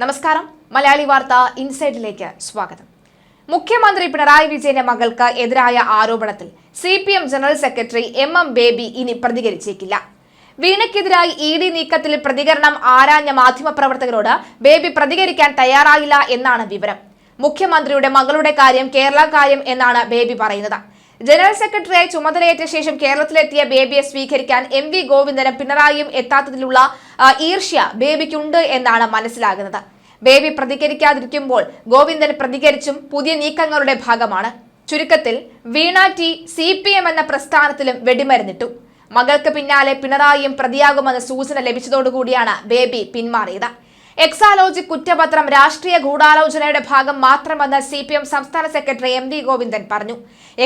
നമസ്കാരം. മലയാളി വാർത്ത ഇൻസൈഡിലേക്ക് സ്വാഗതം. മുഖ്യമന്ത്രി പിണറായി വിജയന്റെ മകൾക്ക് എതിരായ ആരോപണത്തിൽ C P M general secretary M M Baby ഇനി പ്രതികരിച്ചേക്കില്ല. വീണയ്ക്കെതിരായി ഇ ഡി നീക്കത്തിൽ പ്രതികരണം ആരാഞ്ഞ മാധ്യമപ്രവർത്തകരോട് ബേബി പ്രതികരിക്കാൻ തയ്യാറായില്ല എന്നാണ് വിവരം. മുഖ്യമന്ത്രിയുടെ മകളുടെ കാര്യം കേരള കാര്യം എന്നാണ് ബേബി പറയുന്നത്. ജനറൽ സെക്രട്ടറിയായി ചുമതലയേറ്റ ശേഷം കേരളത്തിലെത്തിയ ബേബിയെ സ്വീകരിക്കാൻ എം വി ഗോവിന്ദനും പിണറായിയും എത്താത്തതിലുള്ള ഈർഷ്യ ബേബിക്കുണ്ട് എന്നാണ് മനസ്സിലാകുന്നത്. ബേബി പ്രതികരിക്കാതിരിക്കുമ്പോൾ ഗോവിന്ദൻ പ്രതികരിച്ചും പുതിയ നീക്കങ്ങളുടെ ഭാഗമാണ്. ചുരുക്കത്തിൽ Veena T C P M എന്ന പ്രസ്ഥാനത്തിലും വെടിമരുന്നിട്ടു. മകൾക്ക് പിന്നാലെ പിണറായിയും പ്രതിയാകുമെന്ന സൂചന ലഭിച്ചതോടുകൂടിയാണ് ബേബി പിന്മാറിയത്. എക്സാലോജി കുറ്റപത്രം രാഷ്ട്രീയ ഗൂഢാലോചനയുടെ ഭാഗം മാത്രമെന്ന് സി പി എം സംസ്ഥാന സെക്രട്ടറി എം വി ഗോവിന്ദൻ പറഞ്ഞു.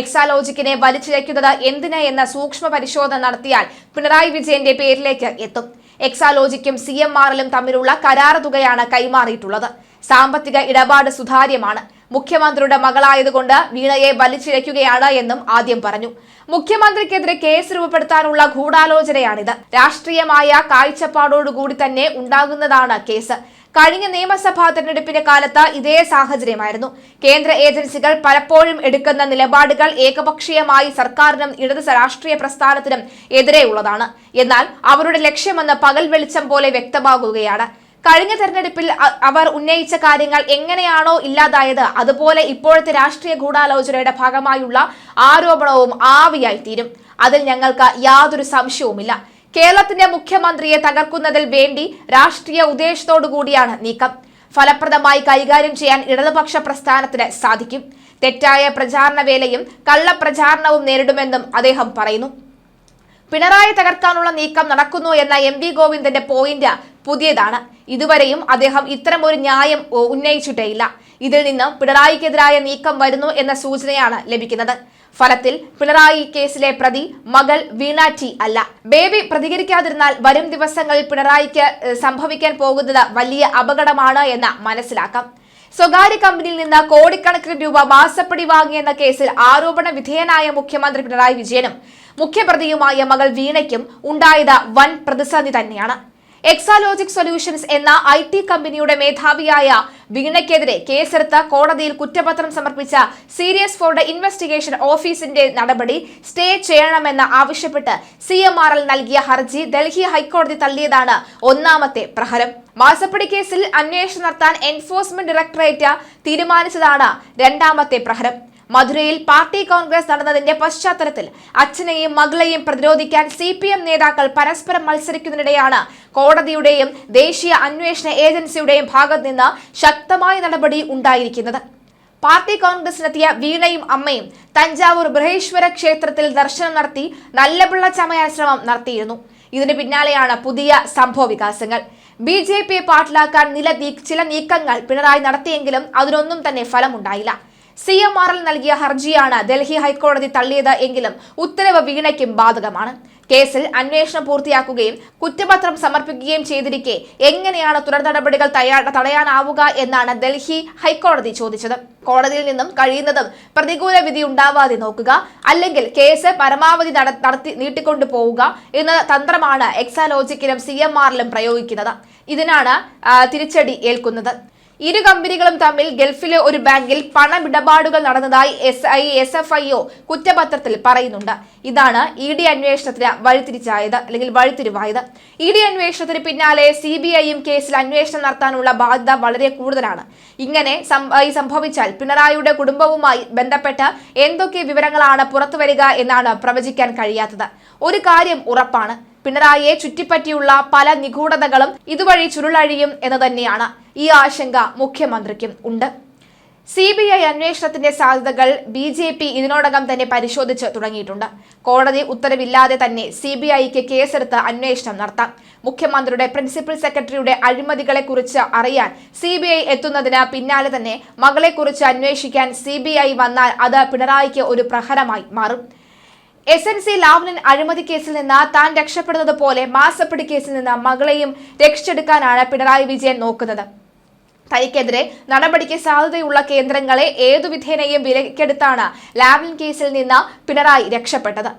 എക്സാലോജിക്കിനെ വലിച്ചിഴയ്ക്കുന്നത് എന്തിന് എന്ന സൂക്ഷ്മ പരിശോധന നടത്തിയാൽ പിണറായി വിജയന്റെ പേരിലേക്ക് എത്തും. എക്സാലോജിക്കും സി എം ആറിലും തമ്മിലുള്ള കരാർ തുകയാണ് കൈമാറിയിട്ടുള്ളത്. സാമ്പത്തിക ഇടപാട് സുതാര്യമാണ്. മുഖ്യമന്ത്രിയുടെ മകളായതുകൊണ്ട് വീണയെ വലിച്ചിഴയ്ക്കുകയാണ് എന്നും ആദ്യം പറഞ്ഞു. മുഖ്യമന്ത്രിക്കെതിരെ കേസ് രൂപപ്പെടുത്താനുള്ള ഗൂഢാലോചനയാണിത്. രാഷ്ട്രീയമായ കാഴ്ചപ്പാടോടുകൂടി തന്നെ ഉണ്ടാകുന്നതാണ് കേസ്. കഴിഞ്ഞ നിയമസഭാ തെരഞ്ഞെടുപ്പിന്റെ കാലത്ത് ഇതേ സാഹചര്യമായിരുന്നു. കേന്ദ്ര ഏജൻസികൾ പലപ്പോഴും എടുക്കുന്ന നിലപാടുകൾ ഏകപക്ഷീയമായി സർക്കാരിനും ഇടത് രാഷ്ട്രീയ പ്രസ്ഥാനത്തിനും എതിരെയുള്ളതാണ്. എന്നാൽ അവരുടെ ലക്ഷ്യമെന്ന് പകൽ വെളിച്ചം പോലെ വ്യക്തമാകുകയാണ്. കഴിഞ്ഞ തെരഞ്ഞെടുപ്പിൽ അവർ ഉന്നയിച്ച കാര്യങ്ങൾ എങ്ങനെയാണോ ഇല്ലാതായത് അതുപോലെ ഇപ്പോഴത്തെ രാഷ്ട്രീയ ഗൂഢാലോചനയുടെ ഭാഗമായുള്ള ആരോപണവും ആവിയായി തീരും. അതിൽ ഞങ്ങൾക്ക് യാതൊരു സംശയവുമില്ല. കേരളത്തിന്റെ മുഖ്യമന്ത്രിയെ തകർക്കുന്നതിൽ വേണ്ടി രാഷ്ട്രീയ ഉദ്ദേശത്തോടുകൂടിയാണ് നീക്കം. ഫലപ്രദമായി കൈകാര്യം ചെയ്യാൻ ഇടതുപക്ഷ പ്രസ്ഥാനത്തിന് സാധിക്കും. തെറ്റായ പ്രചാരണ വേലയും കള്ളപ്രചാരണവും നേരിടുമെന്നും അദ്ദേഹം പറയുന്നു. പിണറായി തകർക്കാനുള്ള നീക്കം നടക്കുന്നു എന്ന എം വി ഗോവിന്ദന്റെ പോയിന്റ് പുതിയതാണ്. ഇതുവരെയും അദ്ദേഹം ഇത്തരം ഒരു ന്യായം ഉന്നയിച്ചിട്ടേയില്ല. ഇതിൽ നിന്ന് പിണറായിക്കെതിരായ നീക്കം വരുന്നു എന്ന സൂചനയാണ് ലഭിക്കുന്നത്. ഫലത്തിൽ പിണറായി കേസിലെ പ്രതി മകൾ വീണ ടി അല്ല. ബേബി പ്രതികരിക്കാതിരുന്നാൽ വരും ദിവസങ്ങളിൽ പിണറായിക്ക് സംഭവിക്കാൻ പോകുന്നത് വലിയ അപകടമാണ് എന്ന് മനസ്സിലാക്കാം. സ്വകാര്യ കമ്പനിയിൽ നിന്ന് കോടിക്കണക്കിന് രൂപ മാസപ്പടി വാങ്ങിയെന്ന കേസിൽ ആരോപണ വിധേയനായ മുഖ്യമന്ത്രി പിണറായി വിജയനും മുഖ്യപ്രതിയുമായ മകൾ വീണയ്ക്കും ഉണ്ടായത് വൻ പ്രതിസന്ധി തന്നെയാണ്. എക്സാലോജിക് സൊല്യൂഷൻസ് എന്ന ഐ ടി കമ്പനിയുടെ മേധാവിയായ വീണയ്ക്കെതിരെ കേസെടുത്ത് കോടതിയിൽ കുറ്റപത്രം സമർപ്പിച്ച സീരിയസ് ദ ഇൻവെസ്റ്റിഗേഷൻ ഓഫീസിന്റെ നടപടി സ്റ്റേ ചെയ്യണമെന്ന് ആവശ്യപ്പെട്ട് സി നൽകിയ ഹർജി ഡൽഹി ഹൈക്കോടതി തള്ളിയതാണ് ഒന്നാമത്തെ പ്രഹരം. മാസപ്പടി കേസിൽ അന്വേഷണം നടത്താൻ എൻഫോഴ്സ്മെന്റ് ഡയറക്ടറേറ്റ് തീരുമാനിച്ചതാണ് രണ്ടാമത്തെ പ്രഹരം. മധുരയിൽ പാർട്ടി കോൺഗ്രസ് നടന്നതിന്റെ പശ്ചാത്തലത്തിൽ അച്ഛനെയും മകളെയും പ്രതിരോധിക്കാൻ സി പി എം നേതാക്കൾ പരസ്പരം മത്സരിക്കുന്നതിനിടെയാണ് കോടതിയുടെയും ദേശീയ അന്വേഷണ ഏജൻസിയുടെയും ഭാഗത്ത് നിന്ന് ശക്തമായ നടപടി ഉണ്ടായിരിക്കുന്നത്. പാർട്ടി കോൺഗ്രസിനെത്തിയ വീണയും അമ്മയും തഞ്ചാവൂർ ബൃഹേശ്വര ക്ഷേത്രത്തിൽ ദർശനം നടത്തി നല്ലപിള്ള ചമയാൻ ശ്രമം നടത്തിയിരുന്നു. ഇതിന് പിന്നാലെയാണ് പുതിയ സംഭവ വികാസങ്ങൾ. ബി ജെ പിയെ പാട്ടിലാക്കാൻ നില ചില നീക്കങ്ങൾ പിണറായി നടത്തിയെങ്കിലും അതിനൊന്നും തന്നെ ഫലമുണ്ടായില്ല. സി എം ആർ എൽ നൽകിയ ഹർജിയാണ് ഡൽഹി ഹൈക്കോടതി തള്ളിയത് എങ്കിലും ഉത്തരവ് വീണയ്ക്കും ബാധകമാണ്. കേസിൽ അന്വേഷണം പൂർത്തിയാക്കുകയും കുറ്റപത്രം സമർപ്പിക്കുകയും ചെയ്തിരിക്കെ എങ്ങനെയാണ് തുടർ നടപടികൾ തടയാനാവുക എന്നാണ് ഡൽഹി ഹൈക്കോടതി ചോദിച്ചത്. കോടതിയിൽ നിന്നും കഴിയുന്നതും പ്രതികൂല വിധി ഉണ്ടാവാതെ നോക്കുക അല്ലെങ്കിൽ കേസ് പരമാവധി നട- നടത്തി നീട്ടിക്കൊണ്ടു പോവുക എന്ന തന്ത്രമാണ് എക്സാലോജിക്കിലും സി എം ആറിലും പ്രയോഗിക്കുന്നത്. ഇതിനാണ് തിരിച്ചടി ഏൽക്കുന്നത്. ഇരു കമ്പനികളും തമ്മിൽ ഗൾഫിലെ ഒരു ബാങ്കിൽ പണമിടപാടുകൾ നടന്നതായി S I S F I O കുറ്റപത്രത്തിൽ പറയുന്നുണ്ട്. ഇതാണ് ഇ ഡി അന്വേഷണത്തിന് വഴിതിരിച്ചായത് അല്ലെങ്കിൽ വഴിത്തിരിവായത്. ഇ ഡി അന്വേഷണത്തിന് പിന്നാലെ സി ബി ഐയും കേസിൽ അന്വേഷണം നടത്താനുള്ള ബാധ്യത വളരെ കൂടുതലാണ്. ഇങ്ങനെ സംഭവിച്ചാൽ പിണറായിയുടെ കുടുംബവുമായി ബന്ധപ്പെട്ട് എന്തൊക്കെ വിവരങ്ങളാണ് പുറത്തുവരിക എന്നാണ് പ്രവചിക്കാൻ കഴിയാത്തത്. ഒരു കാര്യം ഉറപ്പാണ് പിണറായിയെ ചുറ്റിപ്പറ്റിയുള്ള പല നിഗൂഢതകളും ഇതുവഴി ചുരുളഴിയും എന്ന് തന്നെയാണ് ഈ ആശങ്ക മുഖ്യമന്ത്രിക്കും ഉണ്ട്. സി ബി ഐ അന്വേഷണത്തിന്റെ സാധ്യതകൾ ബി ജെ പി ഇതിനോടകം തന്നെ പരിശോധിച്ച് തുടങ്ങിയിട്ടുണ്ട്. കോടതി ഉത്തരവില്ലാതെ തന്നെ സി ബി ഐക്ക് കേസെടുത്ത് അന്വേഷണം നടത്താം. മുഖ്യമന്ത്രിയുടെ പ്രിൻസിപ്പൽ സെക്രട്ടറിയുടെ അഴിമതികളെക്കുറിച്ച് അറിയാൻ സി ബി ഐ എത്തുന്നതിന് പിന്നാലെ തന്നെ മകളെക്കുറിച്ച് അന്വേഷിക്കാൻ സി ബി ഐ വന്നാൽ അത് പിണറായിക്ക് ഒരു പ്രഹരമായി മാറും. എസ് എൻ സി ലാവ്ലിൻ അഴിമതി കേസിൽ നിന്ന് താൻ രക്ഷപ്പെടുന്നത് പോലെ മാസപ്പടി കേസിൽ നിന്ന് മകളെയും രക്ഷിച്ചെടുക്കാനാണ് പിണറായി വിജയൻ നോക്കുന്നത്. തനിക്കെതിരെ നടപടിക്ക് സാധ്യതയുള്ള കേന്ദ്രങ്ങളെ ഏതുവിധേനയും വിലക്കെടുത്താണ് ലാവ്ലിൻ കേസിൽ നിന്ന് പിണറായി രക്ഷപ്പെട്ടത്.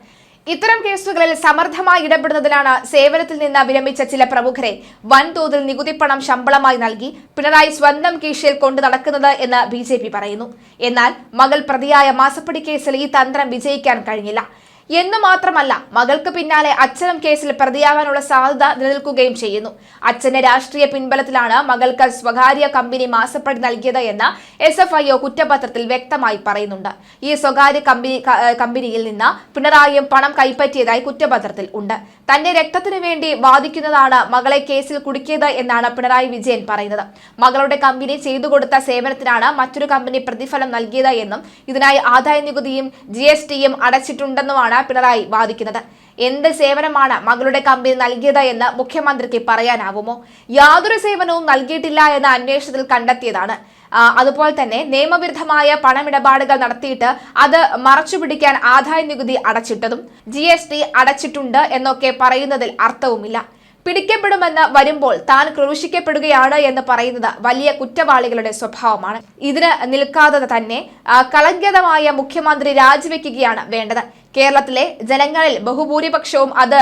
ഇത്തരം കേസുകളിൽ സമർത്ഥമായി ഇടപെടുന്നതിലാണ് സേവനത്തിൽ നിന്ന് വിരമിച്ച ചില പ്രമുഖരെ വൻതോതിൽ നികുതിപ്പണം ശമ്പളമായി നൽകി പിണറായി സ്വന്തം കീശയിൽ കൊണ്ടു നടക്കുന്നത് എന്ന് ബി പറയുന്നു. എന്നാൽ മകൾ പ്രതിയായ മാസപ്പടി കേസിൽ ഈ തന്ത്രം വിജയിക്കാൻ കഴിഞ്ഞില്ല. എന്ന് മാത്രമല്ല മകൾക്ക് പിന്നാലെ അച്ഛനും കേസിൽ പ്രതിയാകാനുള്ള സാധ്യത നിലനിൽക്കുകയും ചെയ്യുന്നു. അച്ഛന്റെ രാഷ്ട്രീയ പിൻബലത്തിലാണ് മകൾക്ക് സ്വകാര്യ കമ്പനി മാസപ്പടി നൽകിയത് എന്ന് എസ് എഫ് ഐ ഒ കുറ്റപത്രത്തിൽ വ്യക്തമായി പറയുന്നുണ്ട്. ഈ സ്വകാര്യ കമ്പനി കമ്പനിയിൽ നിന്ന് പിണറായിയും പണം കൈപ്പറ്റിയതായി കുറ്റപത്രത്തിൽ ഉണ്ട്. തന്റെ രക്തത്തിനു വേണ്ടി വാദിക്കുന്നതാണ് മകളെ കേസിൽ കുടുക്കിയത് എന്നാണ് പിണറായി വിജയൻ പറയുന്നത്. മകളുടെ കമ്പനി ചെയ്തു കൊടുത്ത സേവനത്തിനാണ് മറ്റൊരു കമ്പനി പ്രതിഫലം നൽകിയത് എന്നും ഇതിനായി ആദായ നികുതിയും ജി എസ് ടിയും അടച്ചിട്ടുണ്ടെന്നുമാണ് പിണറായി വാദിക്കുന്നത്. എന്ത് സേവനമാണ് മകളുടെ കമ്പനി നൽകിയത് എന്ന് മുഖ്യമന്ത്രിക്ക് പറയാനാവുമോ? യാതൊരു സേവനവും നൽകിയിട്ടില്ല എന്ന അന്വേഷണത്തിൽ കണ്ടെത്തിയതാണ്. അതുപോലെ തന്നെ നിയമവിരുദ്ധമായ പണമിടപാടുകൾ നടത്തിയിട്ട് അത് മറച്ചുപിടിക്കാൻ ആദായ നികുതി അടച്ചിട്ടതും ജി എസ് ടി അടച്ചിട്ടുണ്ട് എന്നൊക്കെ പറയുന്നതിൽ അർത്ഥവുമില്ല. പിടിക്കപ്പെടുമെന്ന് വരുമ്പോൾ താൻ ക്രൂശിക്കപ്പെടുകയാണ് എന്ന് പറയുന്നത് വലിയ കുറ്റവാളികളുടെ സ്വഭാവമാണ്. ഇതിന് നിൽക്കാതെ തന്നെ കളങ്കതമായ മുഖ്യമന്ത്രി രാജിവെക്കുകയാണ് വേണ്ടത്. കേരളത്തിലെ ജനങ്ങളിൽ ബഹുഭൂരിപക്ഷവും അത്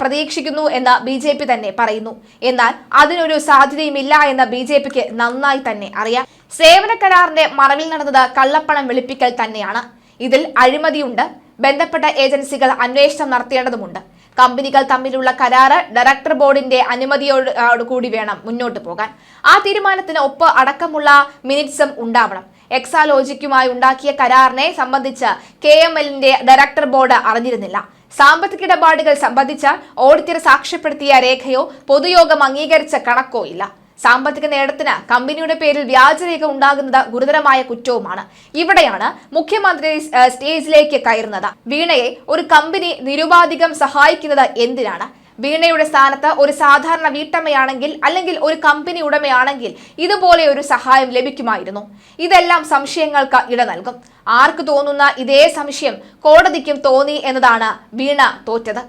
പ്രതീക്ഷിക്കുന്നു എന്ന് ബി ജെ പി തന്നെ പറയുന്നു. എന്നാൽ അതിനൊരു സാധ്യതയുമില്ല എന്ന് ബി ജെ പിക്ക് നന്നായി തന്നെ അറിയാം. സേവന കരാറിന്റെ മറവിൽ നടന്നത് കള്ളപ്പണം വെളുപ്പിക്കൽ തന്നെയാണ്. ഇതിൽ അഴിമതിയുണ്ട്. ബന്ധപ്പെട്ട ഏജൻസികൾ അന്വേഷണം നടത്തേണ്ടതുമുണ്ട്. കമ്പനികൾ തമ്മിലുള്ള കരാറ് ഡയറക്ടർ ബോർഡിന്റെ അനുമതിയോട് കൂടി വേണം മുന്നോട്ട് പോകാൻ. ആ തീരുമാനത്തിന് ഒപ്പ് അടക്കമുള്ള മിനിറ്റ്സും ഉണ്ടാവണം. എക്സാലോജിക്കുമായി ഉണ്ടാക്കിയ കരാറിനെ സംബന്ധിച്ച് കെ എം എല്ലിന്റെ ഡയറക്ടർ ബോർഡ് അറിഞ്ഞിരുന്നില്ല. സാമ്പത്തിക ഇടപാടുകൾ സംബന്ധിച്ച ഓഡിറ്റർ സാക്ഷ്യപ്പെടുത്തിയ രേഖയോ പൊതുയോഗം അംഗീകരിച്ച കണക്കോ ഇല്ല. സാമ്പത്തിക നേട്ടത്തിന് കമ്പനിയുടെ പേരിൽ വ്യാജരേഖ ഉണ്ടാകുന്നത് ഗുരുതരമായ കുറ്റവുമാണ്. ഇവിടെയാണ് മുഖ്യമന്ത്രി സ്റ്റേജിലേക്ക് കയറുന്നത്. വീണയെ ഒരു കമ്പനി നിരുപാധികം സഹായിക്കുന്നത് എന്തിനാണ്? വീണയുടെ സ്ഥാനത്ത് ഒരു സാധാരണ വീട്ടമ്മയാണെങ്കിൽ അല്ലെങ്കിൽ ഒരു കമ്പനി ഉടമയാണെങ്കിൽ ഇതുപോലെ ഒരു സഹായം ലഭിക്കുമായിരുന്നു. ഇതെല്ലാം സംശയങ്ങൾക്ക് ഇട നൽകും. ആർക്ക് തോന്നുന്ന ഇതേ സംശയം കോടതിക്കും തോന്നി എന്നതാണ് വീണ തോറ്റത്.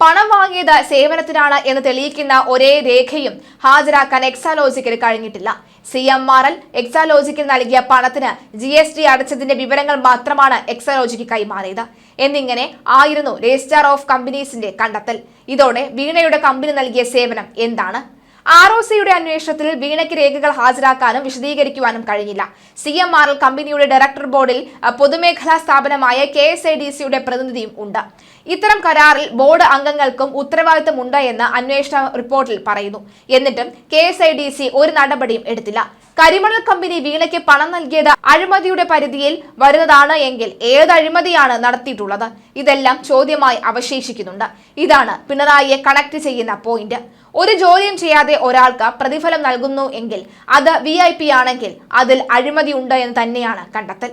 പണം വാങ്ങിയത് സേവനത്തിനാണ് എന്ന് തെളിയിക്കുന്ന ഒരേ രേഖയും ഹാജരാക്കാൻ എക്സാലോജിക്കിന് കഴിഞ്ഞിട്ടില്ല. സി എം ആർ എൽ എക്സാലോജിക്കിന് നൽകിയ പണത്തിന് ജി എസ് ടി അടച്ചതിന്റെ വിവരങ്ങൾ മാത്രമാണ് എക്സാലോജിക്ക് കൈമാറിയത്. എന്നിങ്ങനെ ആയിരുന്നു രജിസ്ട്രാർ ഓഫ് കമ്പനീസിന്റെ കണ്ടെത്തൽ. ഇതോടെ വീണയുടെ കമ്പനി നൽകിയ സേവനം എന്താണ്? ആർ ഒ സിയുടെ അന്വേഷണത്തിൽ വീണയ്ക്ക് രേഖകൾ ഹാജരാക്കാനും വിശദീകരിക്കുവാനും കഴിഞ്ഞില്ല. സി എം ആർ എൽ കമ്പനിയുടെ ഡയറക്ടർ ബോർഡിൽ പൊതുമേഖലാ സ്ഥാപനമായ കെ എസ് ഐ ഡി സിയുടെ പ്രതിനിധിയും ഉണ്ട്. ഇത്തരം കരാറിൽ ബോർഡ് അംഗങ്ങൾക്കും ഉത്തരവാദിത്തമുണ്ട് എന്ന് അന്വേഷണ റിപ്പോർട്ടിൽ പറയുന്നു. എന്നിട്ടും K S I D C ഒരു നടപടിയും എടുത്തില്ല. കരിമണൽ കമ്പനി വീണയ്ക്ക് പണം നൽകിയത് അഴിമതിയുടെ പരിധിയിൽ വരുന്നതാണ് എങ്കിൽ ഏത് അഴിമതിയാണ് നടത്തിയിട്ടുള്ളത്? ഇതെല്ലാം ചോദ്യമായി അവശേഷിക്കുന്നുണ്ട്. ഇതാണ് പിണറായിയെ കണക്ട് ചെയ്യുന്ന പോയിന്റ്. ഒരു ജോലിയും ചെയ്യാതെ ഒരാൾക്ക് പ്രതിഫലം നൽകുന്നു എങ്കിൽ അത് വി ഐ പി ആണെങ്കിൽ അതിൽ അഴിമതി ഉണ്ട് എന്ന് തന്നെയാണ് കണ്ടെത്തൽ.